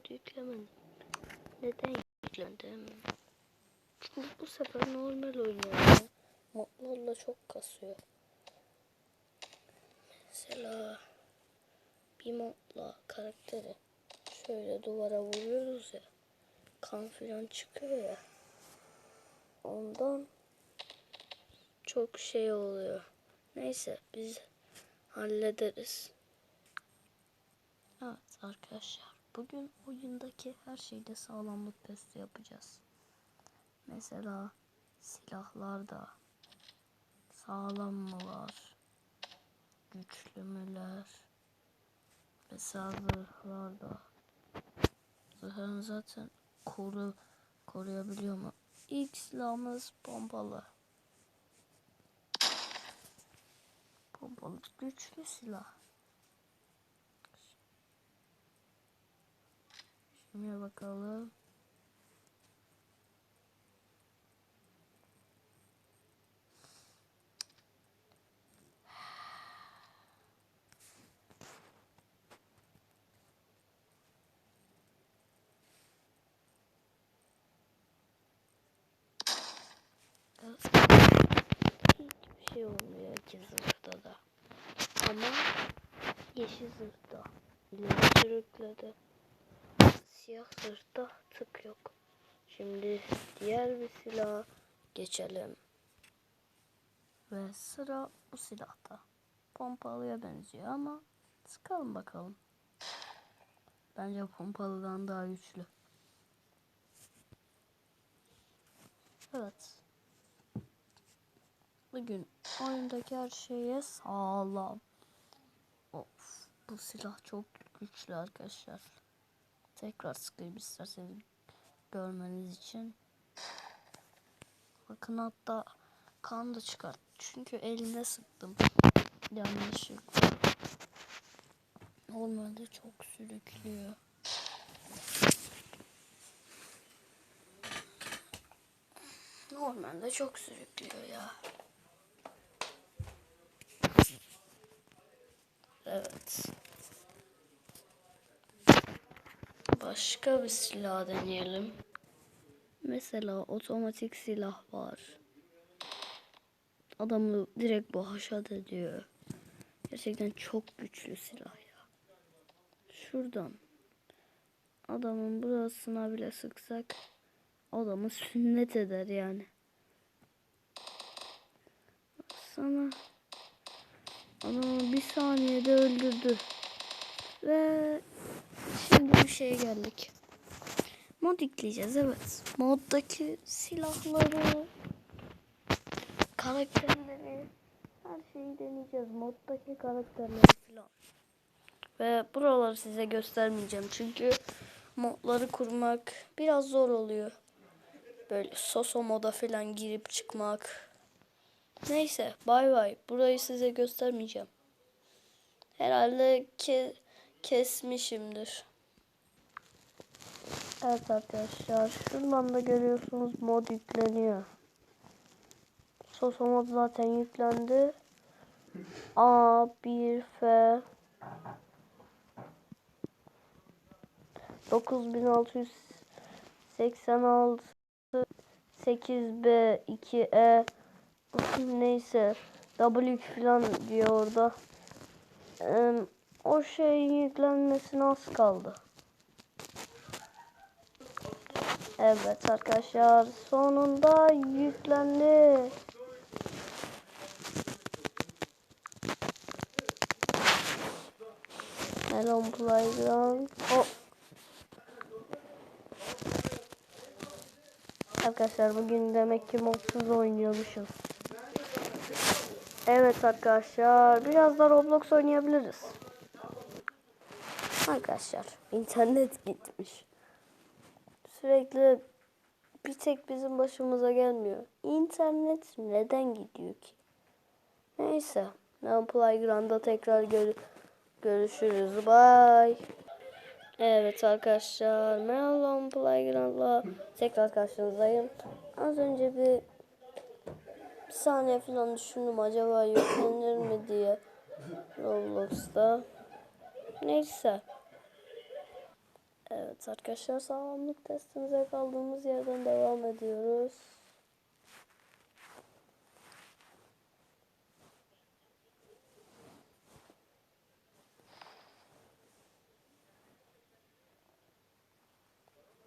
mod yüklemedim. Neden yükledim? Çünkü bu sefer normal oynuyorum. Modlarla çok kasıyor. Mesela bir modla karakteri şöyle duvara vuruyoruz ya. Kan filan çıkıyor ya. Ondan çok şey oluyor. Neyse biz hallederiz. Evet arkadaşlar. Bugün oyundaki her şeyde sağlamlık testi yapacağız. Mesela silahlarda sağlam mılar? Güçlü müler? Mesela zırhlarda. Zırhını zaten koru, koruyabiliyor mu? İlk silahımız pompalı. Pompalı güçlü silah. Şimdi bakalım. Hiçbir şey olmuyor iki zırhta da. Ama yeşil zırhta ileri. Siyah zırhta tık yok. Şimdi diğer bir silah geçelim. Ve sıra bu silahta. Pompalıya benziyor ama sıkalım bakalım. Bence pompalıdan daha güçlü. Evet. Bugün oyundaki her şeye sağlam. Of bu silah çok güçlü arkadaşlar. Tekrar sıkayım isterseniz görmeniz için. Bakın hatta kan da çıkart. Çünkü eline sıktım. Yanlışlıkla. Normalde çok sürüklüyor. Normalde çok sürüklüyor ya. Evet. Başka bir silah deneyelim. Mesela otomatik silah var. Adamı direkt bu haşat ediyor. Gerçekten çok güçlü silah ya. Şuradan adamın burasına bile sıksak adamı sünnet eder yani. Sana adamı bir saniyede öldürdü. Ve şimdi bir şeye geldik. Mod ekleyeceğiz evet. Moddaki silahları, karakterleri, her şeyi deneyeceğiz. Moddaki karakterleri falan. Ve buraları size göstermeyeceğim çünkü modları kurmak biraz zor oluyor. Böyle soso moda falan girip çıkmak. Neyse bay bay. Burayı size göstermeyeceğim. Herhalde ke kesmişimdir. Evet arkadaşlar şuradan da görüyorsunuz mod yükleniyor. Soso mod zaten yüklendi. A 1 F 9686 8B 2E neyse W falan diyor orada. O şeyin yüklenmesine az kaldı. Evet arkadaşlar sonunda yüklendi. Melon Playground. O. Arkadaşlar bugün demek ki modsuz oynuyormuşuz. Evet arkadaşlar biraz da Roblox oynayabiliriz. Arkadaşlar internet gitmiş. Sürekli bir tek bizim başımıza gelmiyor. İnternet neden gidiyor ki? Neyse. Ben Playground'da tekrar gör görüşürüz. Bye. Evet arkadaşlar. Melon Playground'la tekrar karşınızdayım. Az önce bir, bir saniye falan düşündüm acaba yüklenir mi diye Roblox'ta. Neyse. Evet arkadaşlar sağlamlık testimize kaldığımız yerden devam ediyoruz.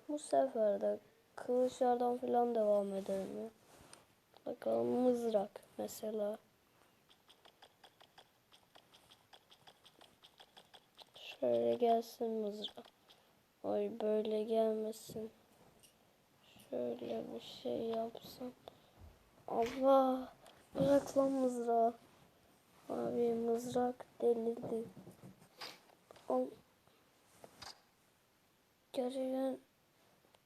Bu sefer de kılıçlardan falan devam edelim ya. Bakalım mızrak mesela. Şöyle gelsin mızrak. Ay böyle gelmesin. Şöyle bir şey yapsam. Allah. Bırak lan mızrağı. Abi mızrak delirdi. Al. Gerçekten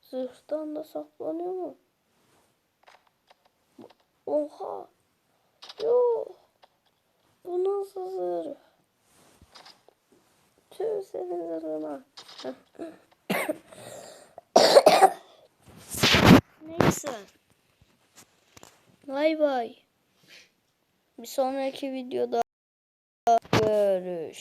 zırhtan da saklanıyor mu? Oha. Yok. Bu nasıl zırh? Tüh senin zırhına. Neyse. Bay bay. Bir sonraki videoda görüşürüz.